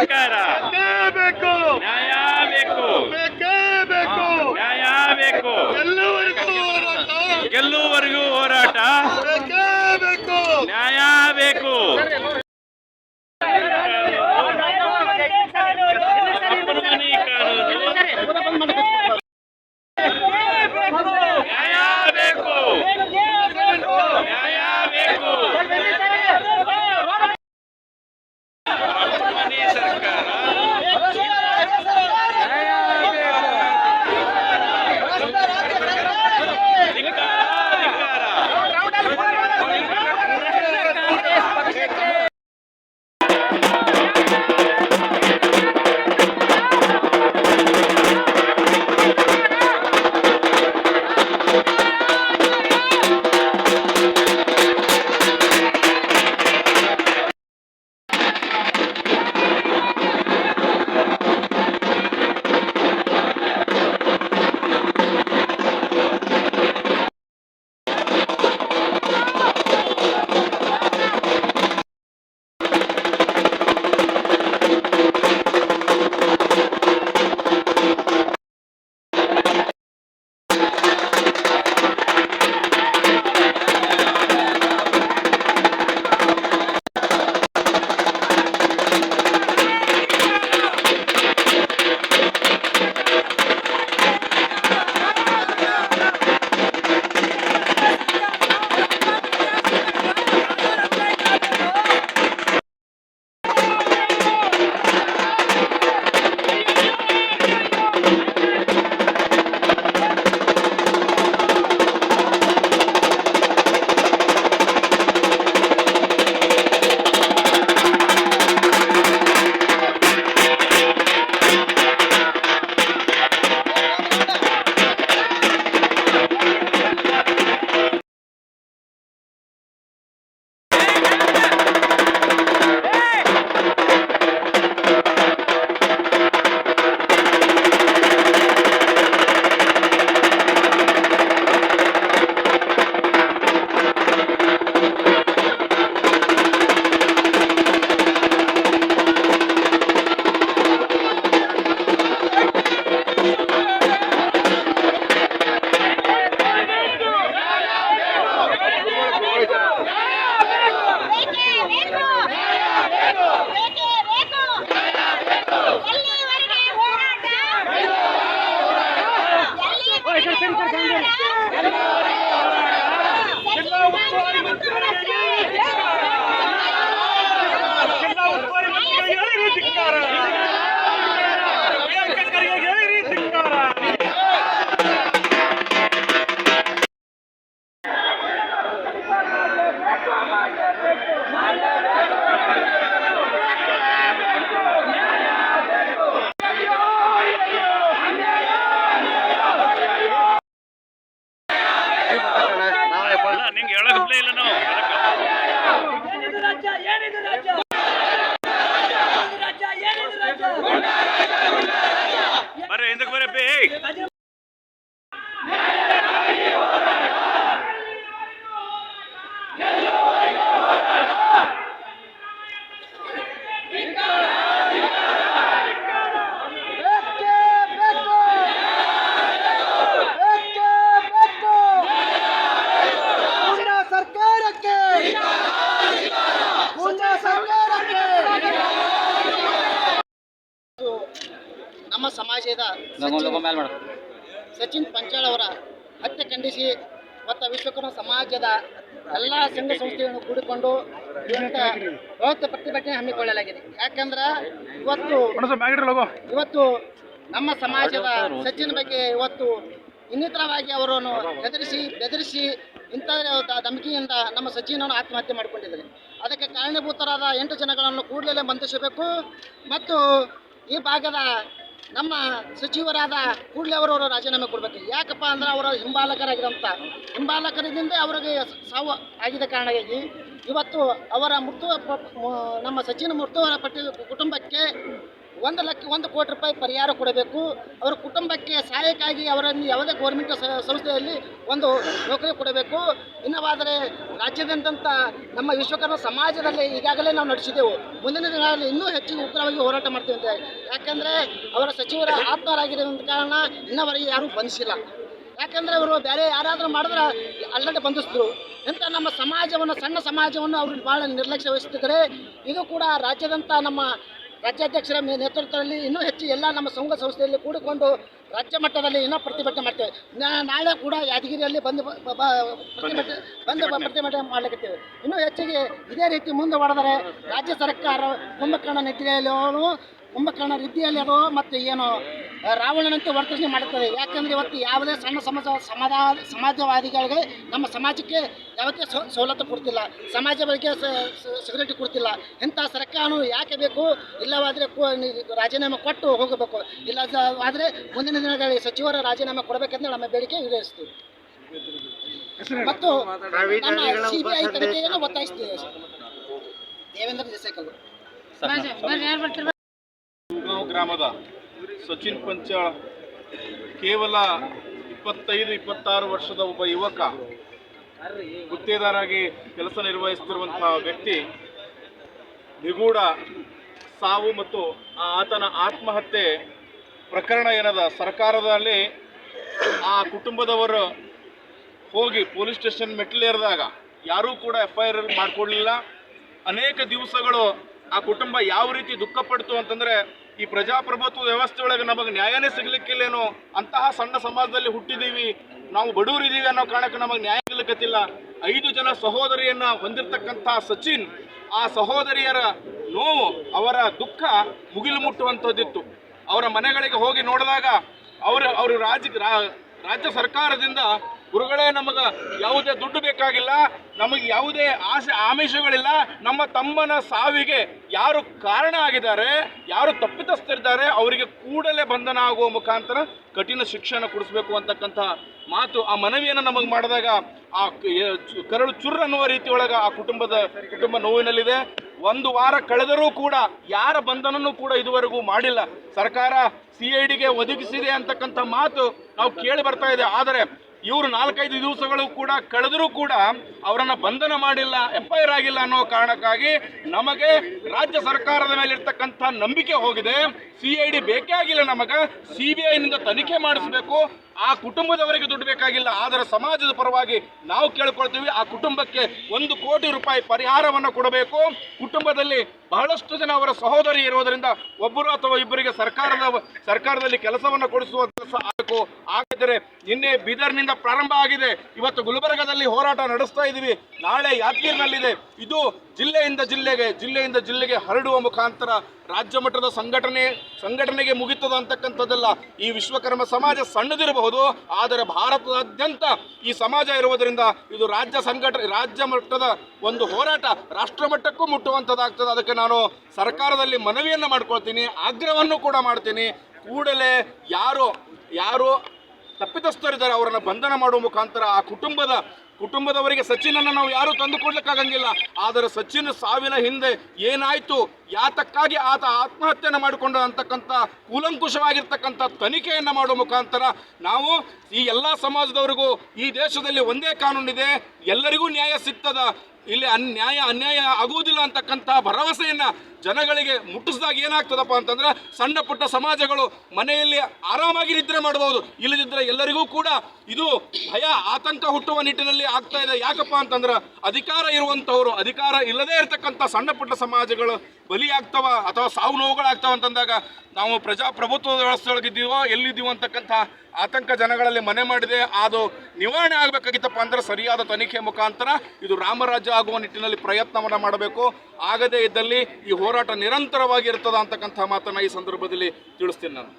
ಧಿಕ್ಕಾರ ಬೇಕೇ 来。ಸಚಿನ್ ಪಂಚಾಳ್ ಅವರ ಹತ್ಯೆ ಖಂಡಿಸಿ ಮತ್ತು ವಿಶ್ವಕರ್ಮ ಸಮಾಜದ ಎಲ್ಲ ಸಂಘ ಸಂಸ್ಥೆಗಳನ್ನು ಕೂಡಿಕೊಂಡು ಇವತ್ತು ಬೃಹತ್ ಪ್ರತಿಭಟನೆ ಹಮ್ಮಿಕೊಳ್ಳಲಾಗಿದೆ. ಯಾಕಂದ್ರೆ ಇವತ್ತು ಇವತ್ತು ನಮ್ಮ ಸಮಾಜದ ಸಚಿನ್ ಬಗ್ಗೆ ಇವತ್ತು ಇನ್ನಿತರವಾಗಿ ಅವರನ್ನು ಹೆದರಿಸಿ ಬೆದರಿಸಿ ಇಂಥ ಧಮಕಿಯಿಂದ ನಮ್ಮ ಸಚಿನನ್ನು ಆತ್ಮಹತ್ಯೆ ಮಾಡಿಕೊಂಡಿದ್ದಾರೆ. ಅದಕ್ಕೆ ಕಾರಣೀಭೂತರಾದ ಎಂಟು ಜನಗಳನ್ನು ಕೂಡಲೇ ಬಂಧಿಸಬೇಕು ಮತ್ತು ಈ ಭಾಗದ ನಮ್ಮ ಸಚಿವರಾದ ಕೂಡಲೇ ಅವರವರು ರಾಜೀನಾಮೆ ಕೊಡಬೇಕು. ಯಾಕಪ್ಪ ಅಂದ್ರೆ ಅವರ ಹಿಂಬಾಲಕರಾಗಿರೋಂಥ ಹಿಂಬಾಲಕರಿಂದ ಅವರಿಗೆ ಸಾವು ಆಗಿದ ಕಾರಣವಾಗಿ ಇವತ್ತು ಅವರ ಮೃತ ನಮ್ಮ ಸಚಿನ ಮೃತು ಪಟ್ಟಿ ಕುಟುಂಬಕ್ಕೆ ಒಂದು ಲಕ್ಷ, ಒಂದು ಕೋಟಿ ರೂಪಾಯಿ ಪರಿಹಾರ ಕೊಡಬೇಕು. ಅವರ ಕುಟುಂಬಕ್ಕೆ ಸಹಾಯಕ್ಕಾಗಿ ಅವರನ್ನು ಯಾವುದೇ ಗೌರ್ಮೆಂಟ್ ಸಂಸ್ಥೆಯಲ್ಲಿ ಒಂದು ನೌಕರಿ ಕೊಡಬೇಕು. ಇನ್ನವಾದರೆ ರಾಜ್ಯದಂತ ನಮ್ಮ ವಿಶ್ವಕರ್ಮ ಸಮಾಜದಲ್ಲಿ ಈಗಾಗಲೇ ನಾವು ನಡೆಸಿದೆವು. ಮುಂದಿನ ದಿನಗಳಲ್ಲಿ ಇನ್ನೂ ಹೆಚ್ಚು ಉಗ್ರವಾಗಿ ಹೋರಾಟ ಮಾಡ್ತೀವಿ ಅಂತ ಯಾಕಂದರೆ ಅವರ ಸಚಿವರ ಆತ್ಮರಾಗಿರೋದ ಕಾರಣ ಇನ್ನವರೆಗೆ ಯಾರೂ ಬಂಧಿಸಿಲ್ಲ. ಯಾಕಂದರೆ ಅವರು ಬೇರೆ ಯಾರಾದರೂ ಮಾಡಿದ್ರೆ ಅಲ್ಲಡೆ ಬಂಧಿಸಿದ್ರು. ಇಂಥ ನಮ್ಮ ಸಮಾಜವನ್ನು, ಸಣ್ಣ ಸಮಾಜವನ್ನು ಅವರು ಭಾಳ ನಿರ್ಲಕ್ಷ್ಯ ವಹಿಸ್ತಿದ್ದಾರೆ ಇದು ಕೂಡ ರಾಜ್ಯದಂಥ ನಮ್ಮ ರಾಜ್ಯಾಧ್ಯಕ್ಷರ ನೇತೃತ್ವದಲ್ಲಿ ಇನ್ನೂ ಹೆಚ್ಚು ಎಲ್ಲ ನಮ್ಮ ಸಂಘ ಸಂಸ್ಥೆಯಲ್ಲಿ ಕೂಡಿಕೊಂಡು ರಾಜ್ಯ ಮಟ್ಟದಲ್ಲಿ ಇನ್ನೂ ಪ್ರತಿಭಟನೆ ಮಾಡ್ತೇವೆ. ನಾಳೆ ಕೂಡ ಯಾದಗಿರಿಯಲ್ಲಿ ಬಂದು ಬಂದು ಪ್ರತಿಭಟನೆ ಮಾಡಲಿಕ್ಕೆ ಇನ್ನೂ ಹೆಚ್ಚಿಗೆ ಇದೇ ರೀತಿ ಮುಂದೆ ಹೊಡೆದರೆ ರಾಜ್ಯ ಸರ್ಕಾರ ಕುಂಭಕರ್ಣ ನಿದ್ರೆಯಲ್ಲಿ ಕುಂಭಕರ್ಣ ರೀತಿಯಲ್ಲಿ ಮತ್ತು ಏನು ರಾವಣನಂತೆ ವರ್ತನೆ ಮಾಡುತ್ತದೆ. ಯಾಕಂದ್ರೆ ಇವತ್ತು ಯಾವುದೇ ಸಣ್ಣ ಸಮಾಜ ಸಮಾಜ ಸಮಾಜವಾದಿಗಳಿಗೆ ನಮ್ಮ ಸಮಾಜಕ್ಕೆ ಯಾವತ್ತೇ ಸೌ- ಸವಲತ್ತು ಕೊಡ್ತಿಲ್ಲ. ಸಮಾಜ ಬಗ್ಗೆ ಸೆಕ್ಯೂರಿಟಿ ಕೊಡ್ತಿಲ್ಲ. ಇಂಥ ಸರ್ಕಾರನು ಯಾಕೆ ಬೇಕು? ಇಲ್ಲವಾದರೆ ರಾಜೀನಾಮೆ ಕೊಟ್ಟು ಹೋಗಬೇಕು. ಇಲ್ಲ ಆದರೆ ಮುಂದಿನ ದಿನಗಳಲ್ಲಿ ಸಚಿವರ ರಾಜೀನಾಮೆ ಕೊಡಬೇಕೆಂದು ನಮ್ಮ ಬೇಡಿಕೆ ಈಡೇರಿಸ್ತೀವಿ. ಮತ್ತು ನಮ್ಮ ಸಿ ಬಿ ಐ ತನಿಖೆಯನ್ನು ಒತ್ತಾಯಿಸ್ತೀವಿ. ದೇವೇಂದ್ರ ಗ್ರಾಮದ ಸಚಿನ್ ಪಂಚಾಳ್ ಕೇವಲ ಇಪ್ಪತ್ತೈದು, ಇಪ್ಪತ್ತಾರು ವರ್ಷದ ಒಬ್ಬ ಯುವಕ ಗುತ್ತೇದಾರಾಗಿ ಕೆಲಸ ನಿರ್ವಹಿಸುತ್ತಿರುವಂತಹ ವ್ಯಕ್ತಿ, ನಿಗೂಢ ಸಾವು ಮತ್ತು ಆತನ ಆತ್ಮಹತ್ಯೆ ಪ್ರಕರಣ ಏನದ? ಸರ್ಕಾರದಲ್ಲಿ ಆ ಕುಟುಂಬದವರು ಹೋಗಿ ಪೊಲೀಸ್ ಸ್ಟೇಷನ್ ಮೆಟ್ಟಿಲೇರಿದಾಗ ಯಾರೂ ಕೂಡ ಎಫ್ ಐ ಆರ್ ಮಾಡಿಕೊಡ್ಲಿಲ್ಲ ಅನೇಕ ದಿವಸಗಳು ಆ ಕುಟುಂಬ ಯಾವ ರೀತಿ ದುಃಖ ಪಡ್ತು ಅಂತಂದ್ರೆ ಈ ಪ್ರಜಾಪ್ರಭುತ್ವ ವ್ಯವಸ್ಥೆ ಒಳಗೆ ನಮಗೆ ನ್ಯಾಯನೇ ಸಿಗ್ಲಿಕ್ಕಿಲ್ಲೇನೋ ಅಂತಹ ಸಣ್ಣ ಸಮಾಜದಲ್ಲಿ ಹುಟ್ಟಿದೀವಿ, ನಾವು ಬಡವರಿದ್ದೀವಿ ಅನ್ನೋ ಕಾರಣಕ್ಕೆ ನಮಗೆ ನ್ಯಾಯ ಸಿಗ್ಲಿಕ್ಕತ್ತಿಲ್ಲ ಐದು ಜನ ಸಹೋದರಿಯನ್ನ ಹೊಂದಿರತಕ್ಕಂತಹ ಸಚಿನ್, ಆ ಸಹೋದರಿಯರ ನೋವು, ಅವರ ದುಃಖ ಮುಗಿಲು ಮುಟ್ಟುವಂಥದ್ದಿತ್ತು. ಅವರ ಮನೆಗಳಿಗೆ ಹೋಗಿ ನೋಡಿದಾಗ, ಅವರು ಅವರು ರಾಜ್ಯ ರಾಜ್ಯ ಸರ್ಕಾರದಿಂದ ಗುರುಗಳೇ, ನಮಗೆ ಯಾವುದೇ ದುಡ್ಡು ಬೇಕಾಗಿಲ್ಲ, ನಮಗೆ ಯಾವುದೇ ಆಸೆ, ಆಮಿಷಗಳಿಲ್ಲ. ನಮ್ಮ ತಮ್ಮನ ಸಾವಿಗೆ ಯಾರು ಕಾರಣ ಆಗಿದ್ದಾರೆ, ಯಾರು ತಪ್ಪಿತಸ್ಥರಿದ್ದಾರೆ, ಅವರಿಗೆ ಕೂಡಲೇ ಬಂಧನ ಆಗುವ ಮುಖಾಂತರ ಕಠಿಣ ಶಿಕ್ಷಣ ಕೊಡಿಸ್ಬೇಕು ಅಂತಕ್ಕಂಥ ಮಾತು ಆ ಮನವಿಯನ್ನು ನಮಗೆ ಮಾಡಿದಾಗ ಆ ಕರಳು ಚುರ್ ಅನ್ನುವ ರೀತಿ ಒಳಗೆ ಆ ಕುಟುಂಬದ ಕುಟುಂಬ ನೋವಿನಲ್ಲಿದೆ. ಒಂದು ವಾರ ಕಳೆದರೂ ಕೂಡ ಯಾರ ಬಂಧನನೂ ಕೂಡ ಇದುವರೆಗೂ ಮಾಡಿಲ್ಲ. ಸರ್ಕಾರ ಸಿ ಐ ಡಿಗೆ ಒದಗಿಸಿದೆ ಅಂತಕ್ಕಂಥ ಮಾತು ನಾವು ಕೇಳಿ ಬರ್ತಾ ಇದೆ. ಆದರೆ ಇವರು ನಾಲ್ಕೈದು ದಿವಸಗಳು ಕೂಡ ಕಳೆದರೂ ಕೂಡ ಅವರನ್ನು ಬಂಧನ ಮಾಡಿಲ್ಲ ಎಫ್ಐಆರ್ ಆಗಿಲ್ಲ ಅನ್ನೋ ಕಾರಣಕ್ಕಾಗಿ ನಮಗೆ ರಾಜ್ಯ ಸರ್ಕಾರದ ಮೇಲೆ ಇರ್ತಕ್ಕಂಥ ನಂಬಿಕೆ ಹೋಗಿದೆ. ಸಿ ಐ ಡಿ ಬೇಕೇ ಆಗಿಲ್ಲ ನಮಗೆ. ಸಿ ಬಿ ಐನಿಂದ ತನಿಖೆ ಮಾಡಿಸಬೇಕು. ಆ ಕುಟುಂಬದವರಿಗೆ ದುಡ್ಡು ಬೇಕಾಗಿಲ್ಲ. ಆದರೆ ಸಮಾಜದ ಪರವಾಗಿ ನಾವು ಕೇಳ್ಕೊಳ್ತೀವಿ. ಆ ಕುಟುಂಬಕ್ಕೆ ಒಂದು ಕೋಟಿ ರೂಪಾಯಿ ಪರಿಹಾರವನ್ನು ಕೊಡಬೇಕು. ಕುಟುಂಬದಲ್ಲಿ ಬಹಳಷ್ಟು ಜನ ಅವರ ಸಹೋದರಿ ಇರುವುದರಿಂದ ಒಬ್ಬರು ಅಥವಾ ಇಬ್ಬರಿಗೆ ಸರ್ಕಾರದ, ಸರ್ಕಾರದಲ್ಲಿ ಕೆಲಸವನ್ನು ಕೊಡಿಸುವ ಕೆಲಸ ಆಗಬೇಕು. ಹಾಗಾದರೆ ನಿನ್ನೆ ಬೀದರ್ನಿಂದ ಪ್ರಾರಂಭ ಆಗಿದೆ. ಇವತ್ತು ಗುಲ್ಬರ್ಗದಲ್ಲಿ ಹೋರಾಟ ನಡೆಸ್ತಾ ಇದ್ದೀವಿ. ನಾಳೆ ಯಾದಗಿರಿನಲ್ಲಿದೆ. ಇದು ಜಿಲ್ಲೆಯಿಂದ ಜಿಲ್ಲೆಗೆ ಜಿಲ್ಲೆಯಿಂದ ಜಿಲ್ಲೆಗೆ ಹರಡುವ ಮುಖಾಂತರ ರಾಜ್ಯ ಮಟ್ಟದ ಸಂಘಟನೆ, ಸಂಘಟನೆಗೆ ಮುಗಿತದ ಅಂತಕ್ಕಂಥದ್ದಲ್ಲ. ಈ ವಿಶ್ವಕರ್ಮ ಸಮಾಜ ಸಣ್ಣದಿರಬಹುದು, ಆದರೆ ಭಾರತದಾದ್ಯಂತ ಈ ಸಮಾಜ ಇರುವುದರಿಂದ ಇದು ರಾಜ್ಯ ಸಂಘಟನೆ ರಾಜ್ಯ ಮಟ್ಟದ ಒಂದು ಹೋರಾಟ ರಾಷ್ಟ್ರ ಮಟ್ಟಕ್ಕೂ ಮುಟ್ಟುವಂಥದ್ದಾಗ್ತದೆ. ಅದಕ್ಕೆ ನಾನು ಸರ್ಕಾರದಲ್ಲಿ ಮನವಿಯನ್ನು ಮಾಡ್ಕೊಳ್ತೀನಿ, ಆಗ್ರಹವನ್ನು ಕೂಡ ಮಾಡ್ತೀನಿ. ಕೂಡಲೇ ಯಾರು ಯಾರು ತಪ್ಪಿತಸ್ಥರಿದ್ದಾರೆ ಅವರನ್ನು ಬಂಧನ ಮಾಡುವ ಮುಖಾಂತರ ಆ ಕುಟುಂಬದ, ಕುಟುಂಬದವರಿಗೆ ಸಚಿನನ್ನು ನಾವು ಯಾರೂ ತಂದು ಕೊಡ್ಲಿಕ್ಕಾಗಂಗಿಲ್ಲ. ಆದರೆ ಸಚಿನ್ ಸಾವಿನ ಹಿಂದೆ ಏನಾಯ್ತು? ಯಾತಕ್ಕಾಗಿ ಆತ ಆತ್ಮಹತ್ಯೆಯನ್ನು ಮಾಡಿಕೊಂಡ ಅಂತಕ್ಕಂಥ ಕೂಲಂಕುಷವಾಗಿರ್ತಕ್ಕಂಥ ತನಿಖೆಯನ್ನು ಮಾಡುವ ಮುಖಾಂತರ ನಾವು ಈ ಎಲ್ಲ ಸಮಾಜದವರಿಗೂ ಈ ದೇಶದಲ್ಲಿ ಒಂದೇ ಕಾನೂನಿದೆ, ಎಲ್ಲರಿಗೂ ನ್ಯಾಯ ಸಿಗ್ತದ ಇಲ್ಲಿ ಅನ್ಯಾಯ ಅನ್ಯಾಯ ಆಗುವುದಿಲ್ಲ ಅಂತಕ್ಕಂಥ ಭರವಸೆಯನ್ನು ಜನಗಳಿಗೆ ಮುಟ್ಟಿಸಿದಾಗ ಏನಾಗ್ತದಪ್ಪ ಅಂತಂದ್ರೆ ಸಣ್ಣ ಪುಟ್ಟ ಸಮಾಜಗಳು ಮನೆಯಲ್ಲಿ ಆರಾಮಾಗಿ ನಿದ್ರೆ ಮಾಡಬಹುದು ಇಲ್ಲದಿದ್ದರೆ ಎಲ್ಲರಿಗೂ ಕೂಡ ಇದು ಭಯ, ಆತಂಕ ಹುಟ್ಟುವ ನಿಟ್ಟಿನಲ್ಲಿ ಆಗ್ತಾ ಇದೆ. ಯಾಕಪ್ಪ ಅಂತಂದ್ರೆ ಅಧಿಕಾರ ಇರುವಂಥವರು ಅಧಿಕಾರ ಇಲ್ಲದೇ ಇರತಕ್ಕಂಥ ಸಣ್ಣ ಪುಟ್ಟ ಸಮಾಜಗಳು ಬಲಿಯಾಗ್ತವ ಅಥವಾ ಸಾವು ನೋವುಗಳಾಗ್ತವ ಅಂತಂದಾಗ ನಾವು ಪ್ರಜಾಪ್ರಭುತ್ವ ವ್ಯವಸ್ಥೆಯೊಳಗಿದ್ದೀವೋ, ಎಲ್ಲಿದ್ದೀವೋ ಅಂತಕ್ಕಂಥ ಆತಂಕ ಜನಗಳಲ್ಲಿ ಮನೆ ಮಾಡಿದೆ. ಅದು ನಿವಾರಣೆ ಆಗಬೇಕಾಗಿತ್ತಪ್ಪ ಅಂದ್ರೆ ಸರಿಯಾದ ತನಿಖೆ ಮುಖಾಂತರ ಇದು ರಾಮರಾಜ್ಯ ಆಗುವ ನಿಟ್ಟಿನಲ್ಲಿ ಪ್ರಯತ್ನವನ್ನು ಮಾಡಬೇಕು. ಆಗದೇ ಇದ್ದಲ್ಲಿ ಈ ಹೋರಾಟ ನಿರಂತರವಾಗಿ ಅಂತಕ್ಕಂಥ ಮಾತನ್ನ ಈ ಸಂದರ್ಭದಲ್ಲಿ ತಿಳಿಸ್ತೀನಿ ನಾನು.